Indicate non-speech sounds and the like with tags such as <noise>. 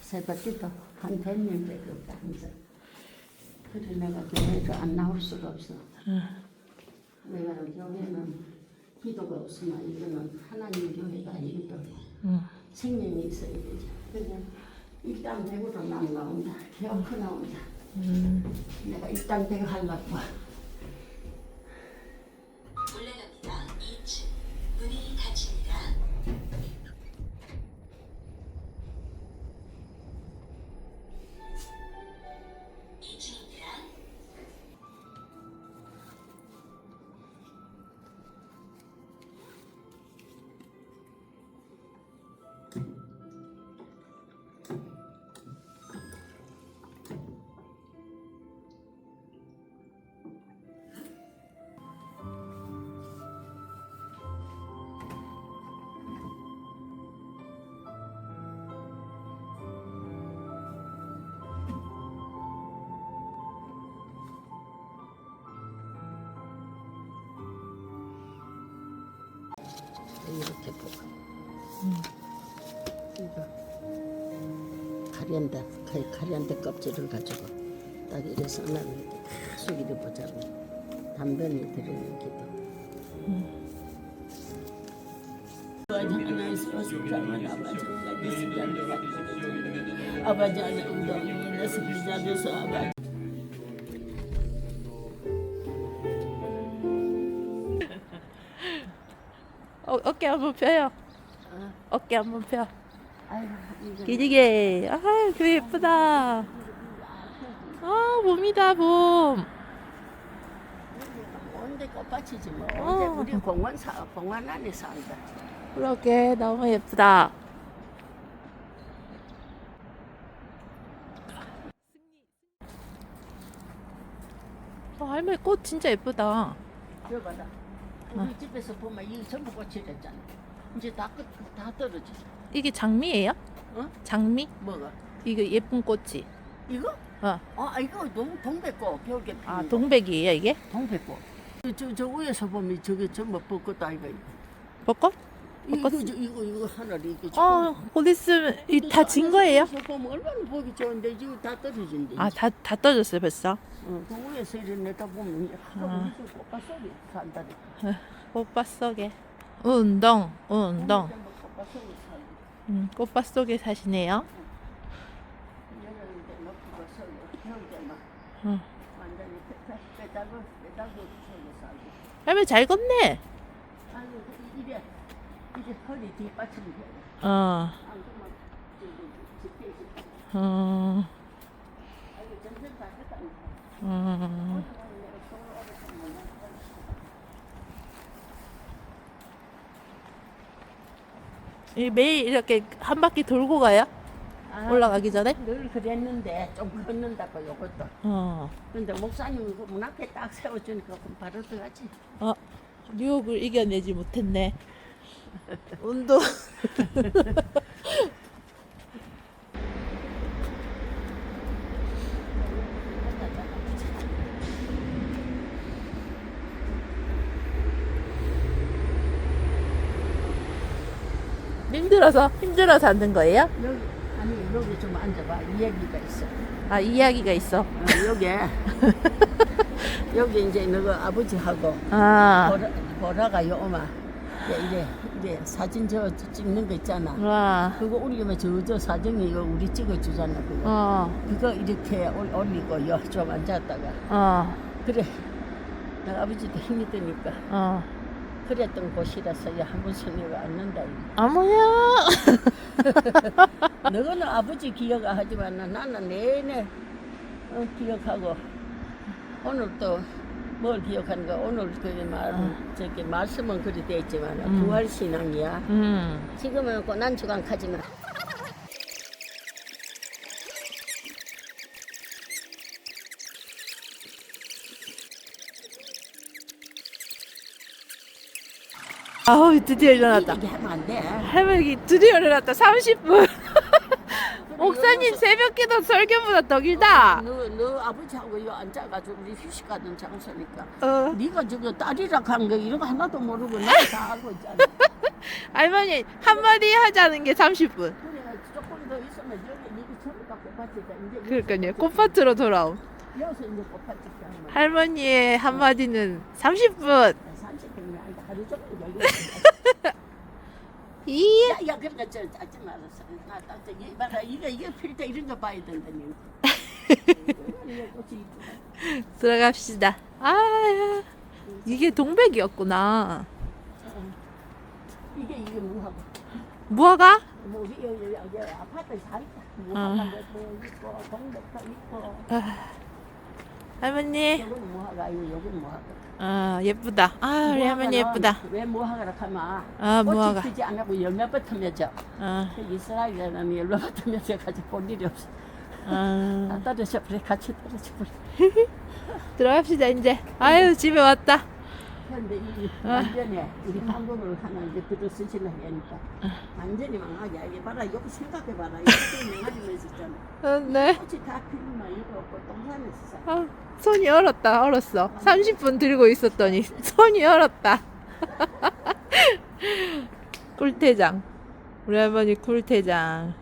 새벽기도 한 100년밖에 없다 항상. 그래 내가 교회를 안 나올 수가 없어. 내가 교회는 기도가 없으면 이거는 하나님 교회가 아니거든. 응. 생명이 있어야 되죠. 그냥 일단 난 나온다. 개혁크 나온다. 내가 일단 백 하려고. 올라갑 이렇게 보고. 이거 가리안다, 가- 가리안다 껍질을 가지고 딱 이래서 나는 숙이를 보자고 담변이 들어있는 기도. 아버지 아버지 운동이 내서 비자줘서 아버지 어, 어깨 한번 펴요. 어깨 한번 펴. 기지개. 아, 교회 예쁘다. 아, 봄이다, 봄. 언제 꽃밭이지 뭐 어. 언제 우리 공원 사 공원 안에 산다. 그러게, 너무 예쁘다. 어, 할머니 꽃 진짜 예쁘다. 들어봐라. 우리 집에서 보면 이 전부 꽃이랬잖아. 이제 다 끝, 다 떨어져. 이게 장미예요? 어? 장미? 뭐가? 이거 예쁜 꽃이. 이거? 어. 아 이거 동 동백꽃 겨울에 피는 아, 거. 동백이에요, 이게? 동백꽃. 저 저 저 위에서 보면 저게 전부 벚꽃 아이가 이거. 벚꽃? 이거 벚꽃? 저, 이거 이거 하나를 이거. 어, 곧 있으면 다 진 거예요? 보면 얼마나 보기 좋은데 이거 다 떨어진대. 아, 다, 다 떠졌어요, 벌써. 어, 그 위에서 이렇게 내다 보면. 하루 무슨 꽃밭 속에 산다. <laughs> 꽃밭 속에. 운동, 운동. 꽃밭 속에 산다. 음, 꽃밭 속에 사시네요. 여름에 높이고 서고 겨울 때막 응. 완전히 빼- 빼다고 빼다고 속에 살고. 할머니 잘 걷네. 이제 허리 뒷받침이 돼. 어. 어. 어. 이 매일 이렇게 한 바퀴 돌고 가요? 올라가기 전에? 늘 그랬는데 좀 걷는다고 요것도. 어, 근데 목사님이 그문 앞에 딱 세워주니까 그럼 바로 들어가지. 어, 유혹을 이겨내지 못했네. 운동. 힘들어서 힘들어서 앉는 거예요? 여기 아니 여기 좀 앉아봐. 이 얘기가 있어. 아 이야기가 있어. 어, 여기 <laughs> 여기 이제 너가 아버지하고 아, 보라, 보라가 요마 이제 이래 이래 사진 저 찍는 거 있잖아. 와, 그거 올리면 저 저 사진이 이거 우리 찍어주잖아 그거. 어, 그거 이렇게 올- 올리고 요좀 앉았다가 어, 그래. 내가 아버지도 힘이 드니까 어. 그랬던 곳이라서 한 번씩 내가 앉는다. 이거. 아무야. <laughs> 너는 아버지 기억하지만 나는 내내 어, 기억하고 오늘 또 뭘 기억하는가 오늘 그 말, 저기 말씀은 그리 돼 있지만 음. 부활 신앙이야. 음. 지금은 고난 주간 가지만 아우 드디어 일어났다. 이게 하면 안 돼. 할머니 드디어 일어났다. 30분. 목사님 새벽기도 설교보다 더 길다. 너, 너 아버지하고 이 앉아가지고 우리 휴식 가는 장소니까. 어. 네가 지금 딸이라 한 거 이런 거 하나도 모르고 나다 알고 <laughs> 있잖아. 할머니 한마디 하자는 게 30분. 그래 조금 더 있으면 여기 네가 전부 다 꽃밭이다. 이제 그러니까요. 꽃밭으로 돌아옴. 여기서 이제 꽃밭이다. 할머니의 한마디는 30분. 30분이 아니라 하루 종일 여기. <laughs> 이 야, 야, 그러니까 저 짜증 말았어. 나 따뜻 이 봐라 이거 이거 필때 이런 거 봐야 된다니. <laughs> 들어갑시다. 아 이게 동백이었구나. 이게 이게 뭐하고 무화과? 뭐 여기 여기 여기 아파트 다 있다. 뭐하고 있고 동백도 있고. 아, 할머니. 여기는 뭐하가 이거 여기는 뭐하가. 아 예쁘다. 아 우리 할머니 예쁘다. 왜 뭐하가라 하면 아 꽃이 무화과. 피지 않고 열매부터 맺어. 아, 그 이스라엘에는 열매부터 맺어 가지고 볼 일이 없어. 아. 다 떨어져 버려 같이 떨어져 버려. <laughs> 들어갑시다 이제. 아유 집에 왔다. 근데 이 아. 완전히 우리 한국을 하나 이제 글을 쓰시려 하니까 완전히 망하게 이게 봐라 여기 생각해 봐라 이렇게 망하게 맺었잖아 어, 네. 꽃이 다 피면 이거 없고 동산에서 아, 손이 얼었다 얼었어. 30분 들고 있었더니 <laughs> 손이 얼었다. <laughs> 꿀태장. 우리 할머니 꿀태장.